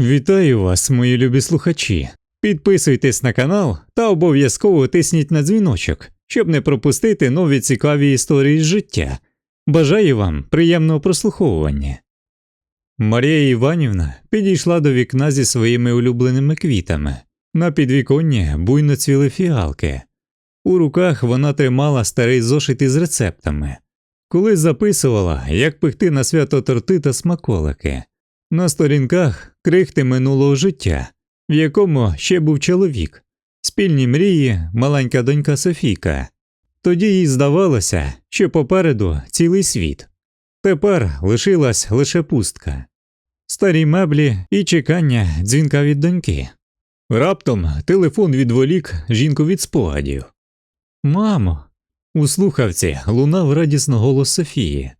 Вітаю вас, мої любі слухачі. Підписуйтесь на канал та обов'язково тисніть на дзвіночок, щоб не пропустити нові цікаві історії з життя. Бажаю вам приємного прослуховування. Марія Іванівна підійшла до вікна зі своїми улюбленими квітами. На підвіконні буйно цвіли фіалки. У руках вона тримала старий зошит із рецептами. Колись записувала, як пекти на свято торти та смаколики. На сторінках крихти минулого життя, в якому ще був чоловік, спільні мрії, маленька донька Софійка. Тоді їй здавалося, що попереду цілий світ. Тепер лишилась лише пустка, старі меблі і чекання дзвінка від доньки. Раптом телефон відволік жінку від спогадів. Мамо, у слухавці лунав радісно голос Софії.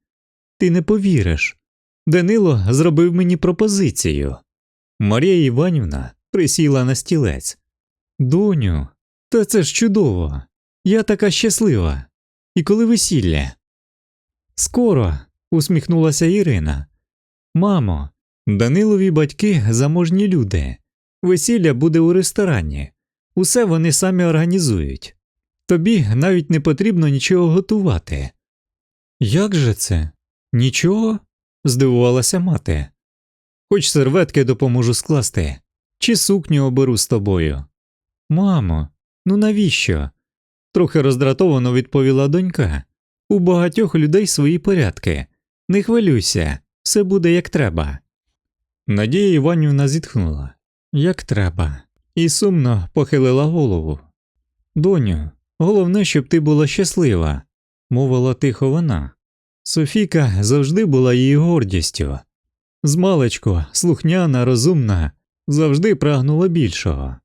Ти не повіриш. Данило зробив мені пропозицію. Марія Іванівна присіла на стілець. Доню, та це ж чудово. Я така щаслива. І коли весілля? Скоро, усміхнулася Ірина. Мамо, Данилові батьки заможні люди. Весілля буде у ресторані. Усе вони самі організують. Тобі навіть не потрібно нічого готувати. Як же це? Нічого? Здивувалася мати. Хоч серветки допоможу скласти, чи сукню оберу з тобою. Мамо, ну навіщо? трохи роздратовано відповіла донька. У багатьох людей свої порядки. Не хвилюйся, все буде як треба. Надія Іванівна зітхнула як треба, і сумно похилила голову. Доню, головне, щоб ти була щаслива, мовила тихо вона. Софійка завжди була її гордістю. Змалечку, слухняна, розумна, завжди прагнула більшого.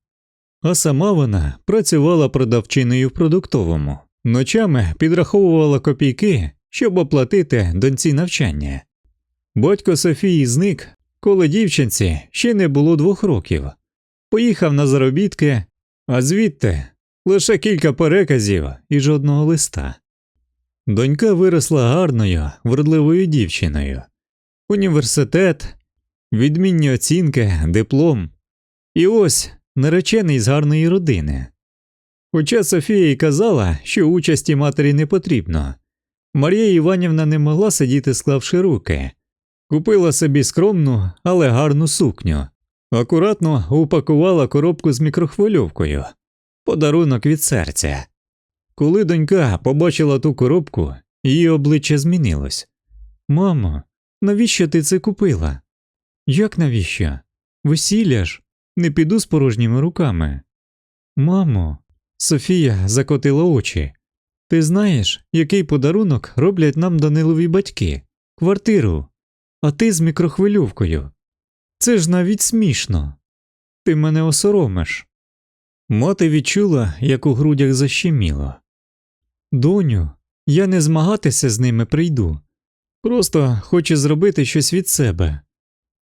А сама вона працювала продавчиною в продуктовому, ночами підраховувала копійки, щоб оплатити доньці навчання. Батько Софії зник, коли дівчинці ще не було двох років. Поїхав на заробітки, а звідти лише кілька переказів і жодного листа. Донька виросла гарною, вродливою дівчиною. Університет, відмінні оцінки, диплом. І ось наречений з гарної родини. Хоча Софія й казала, що участі матері не потрібно, Марія Іванівна не могла сидіти, склавши руки, купила собі скромну, але гарну сукню, акуратно упакувала коробку з мікрохвильовкою, подарунок від серця. Коли донька побачила ту коробку, її обличчя змінилось. Мамо, навіщо ти це купила? Як навіщо? Весілля ж, не піду з порожніми руками. Мамо, Софія закотила очі. Ти знаєш, який подарунок роблять нам Данилові батьки? Квартиру, а ти з мікрохвильовкою. Це ж навіть смішно. Ти мене осоромиш. Мати відчула, як у грудях защеміло. Доню, я не змагатися з ними прийду. Просто хочу зробити щось від себе.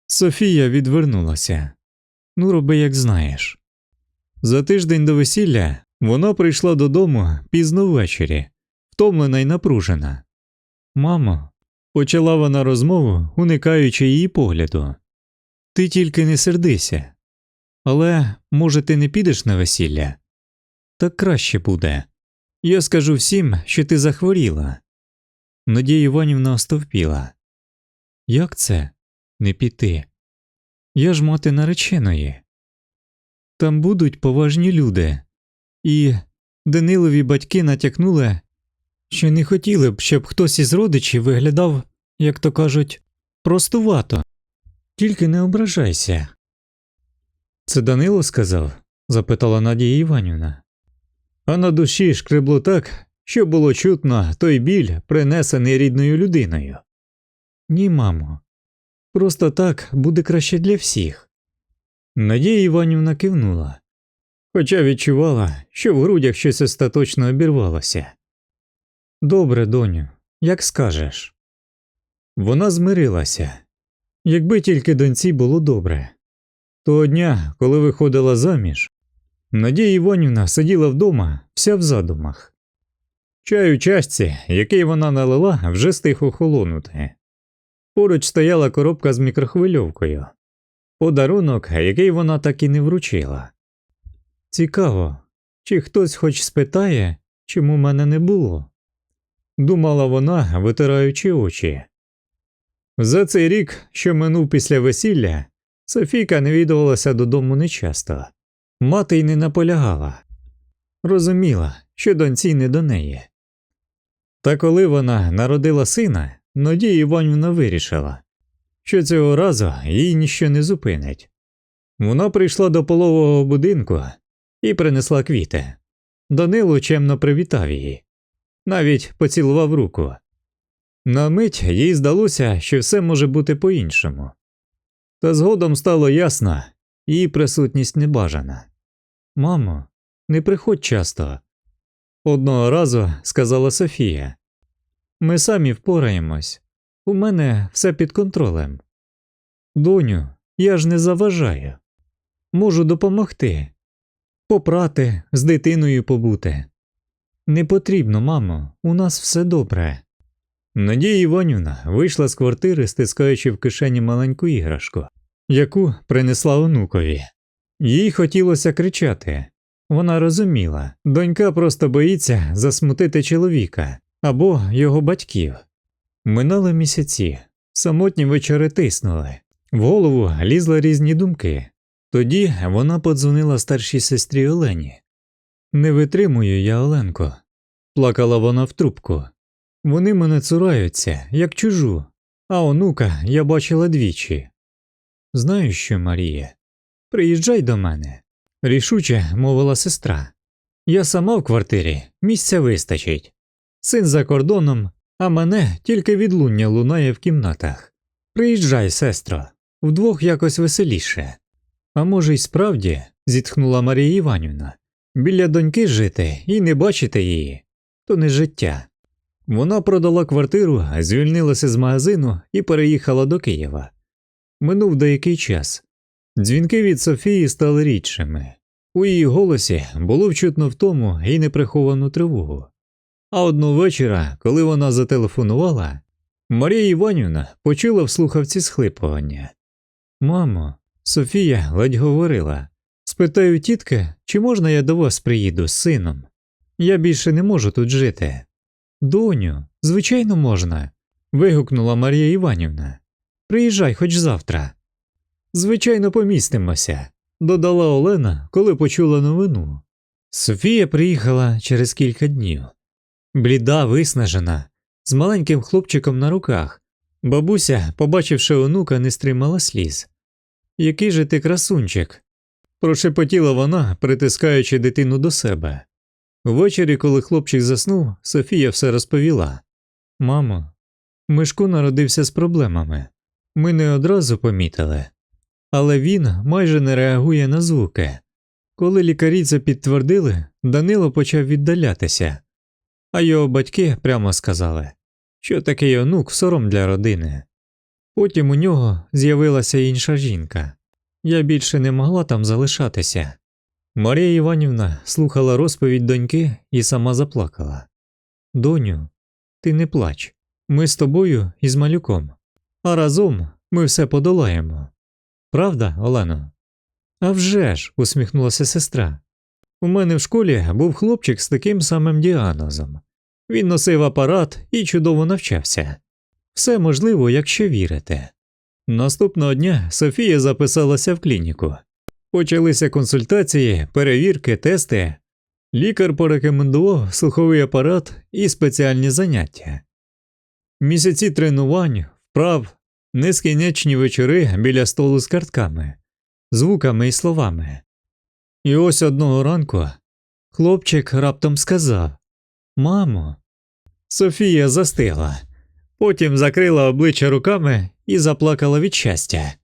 Софія відвернулася. Ну, роби, як знаєш. За тиждень до весілля вона прийшла додому пізно ввечері, втомлена й напружена. Мамо, почала вона розмову, уникаючи її погляду. Ти тільки не сердися. Але, може, ти не підеш на весілля? Так краще буде. Я скажу всім, що ти захворіла. Надія Іванівна остовпіла. Як це не піти? Я ж мати нареченої. Там будуть поважні люди, і Данилові батьки натякнули, що не хотіли б, щоб хтось із родичів виглядав, як то кажуть, простувато. Тільки не ображайся. Це Данило сказав? запитала Надія Іванівна. А на душі шкребло так, що було чутно той біль, принесений рідною людиною. Ні, мамо, просто так буде краще для всіх. Надія Іванівна кивнула, хоча відчувала, що в грудях щось остаточно обірвалося. Добре, доню, як скажеш. Вона змирилася. Якби тільки доньці було добре. Того дня, коли виходила заміж, Надія Іванівна сиділа вдома, вся в задумах. Чай у чашці, який вона налила, вже стих охолонути. Поруч стояла коробка з мікрохвильовкою. подарунок, який вона так і не вручила. Цікаво, чи хтось хоч спитає, чому мене не було? думала вона, витираючи очі. За цей рік, що минув після весілля, Софійка не відвалася додому нечасто. Мати й не наполягала. Розуміла, що доньці не до неї. Та коли вона народила сина, Надія Іванівна вирішила, що цього разу їй ніщо не зупинить. Вона прийшла до полового будинку і принесла квіти. Данило чемно привітав її, навіть поцілував руку. На мить їй здалося, що все може бути по-іншому. Та згодом стало ясно, її присутність небажана. Мамо, не приходь часто. Одного разу сказала Софія. Ми самі впораємось. У мене все під контролем. Доню, я ж не заважаю. Можу допомогти. Попрати, з дитиною побути. Не потрібно, мамо, у нас все добре. Надія Іванівна вийшла з квартири, стискаючи в кишені маленьку іграшку, яку принесла онукові. Їй хотілося кричати. Вона розуміла, донька просто боїться засмутити чоловіка або його батьків. Минали місяці, самотні вечори тиснули, в голову лізли різні думки. Тоді вона подзвонила старшій сестрі Олені. Не витримую я, Оленко, плакала вона в трубку. Вони мене цураються, як чужу, а онука я бачила двічі. Знаєш що, Марія, приїжджай до мене, рішуче мовила сестра. Я сама в квартирі, місця вистачить. Син за кордоном, а мене тільки відлуння лунає в кімнатах. Приїжджай, сестро, вдвох якось веселіше. А може, й справді, зітхнула Марія Іванівна, біля доньки жити і не бачити її то не життя. Вона продала квартиру, звільнилася з магазину і переїхала до Києва. Минув деякий час. Дзвінки від Софії стали рідшими. У її голосі було вчутно втому і неприховану тривогу. А одного вечора, коли вона зателефонувала, Марія Іванівна почула в слухавці схлипування. Мамо, Софія ледь говорила спитаю тітки, чи можна я до вас приїду з сином? Я більше не можу тут жити. Доню, звичайно, можна. вигукнула Марія Іванівна. Приїжджай хоч завтра. Звичайно, помістимося, додала Олена, коли почула новину. Софія приїхала через кілька днів. Бліда, виснажена, з маленьким хлопчиком на руках. Бабуся, побачивши онука, не стримала сліз. Який же ти красунчик? прошепотіла вона, притискаючи дитину до себе. Ввечері, коли хлопчик заснув, Софія все розповіла Мамо, Мишко народився з проблемами. Ми не одразу помітили, але він майже не реагує на звуки. Коли лікарі це підтвердили, Данило почав віддалятися, а його батьки прямо сказали, що такий онук сором для родини. Потім у нього з'явилася інша жінка. Я більше не могла там залишатися. Марія Іванівна слухала розповідь доньки і сама заплакала. Доню, ти не плач, ми з тобою і з малюком, а разом ми все подолаємо. Правда, Олено? «А вже ж», – усміхнулася сестра. У мене в школі був хлопчик з таким самим діагнозом. Він носив апарат і чудово навчався. Все можливо, якщо вірите. Наступного дня Софія записалася в клініку. Почалися консультації, перевірки, тести. Лікар порекомендував слуховий апарат і спеціальні заняття. Місяці тренувань, вправ, нескінченні вечори біля столу з картками, звуками і словами. І ось одного ранку хлопчик раптом сказав Мамо. Софія застигла, потім закрила обличчя руками і заплакала від щастя.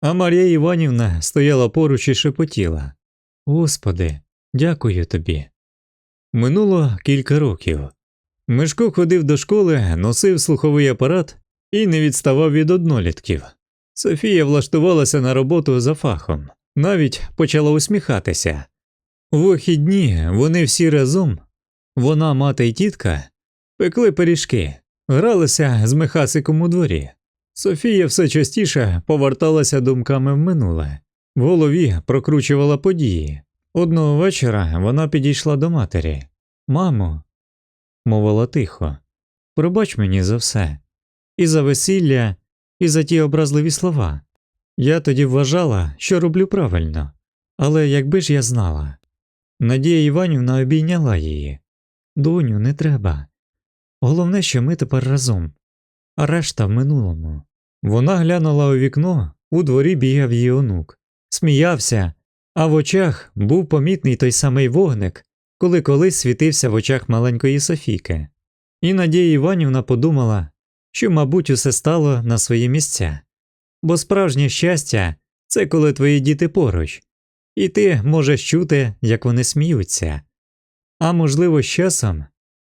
А Марія Іванівна стояла поруч і шепотіла Господи, дякую тобі. Минуло кілька років. Мишко ходив до школи, носив слуховий апарат і не відставав від однолітків. Софія влаштувалася на роботу за фахом, навіть почала усміхатися. У вихідні вони всі разом, вона, мати й тітка, пекли пиріжки, гралися з мехасиком у дворі. Софія все частіше поверталася думками в минуле, в голові прокручувала події. Одного вечора вона підійшла до матері. Мамо, мовила тихо, пробач мені за все, і за весілля, і за ті образливі слова. Я тоді вважала, що роблю правильно, але якби ж я знала. Надія Іванівна обійняла її. Доню, не треба. Головне, що ми тепер разом, а решта в минулому. Вона глянула у вікно, у дворі бігав її онук, сміявся, а в очах був помітний той самий вогник, коли колись світився в очах маленької Софійки. І Надія Іванівна подумала, що, мабуть, усе стало на свої місця, бо справжнє щастя це коли твої діти поруч, і ти можеш чути, як вони сміються. А можливо, з часом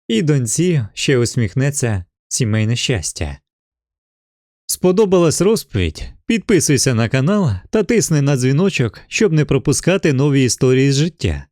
і доньці ще усміхнеться сімейне щастя. Сподобалась розповідь? Підписуйся на канал та тисни на дзвіночок, щоб не пропускати нові історії з життя.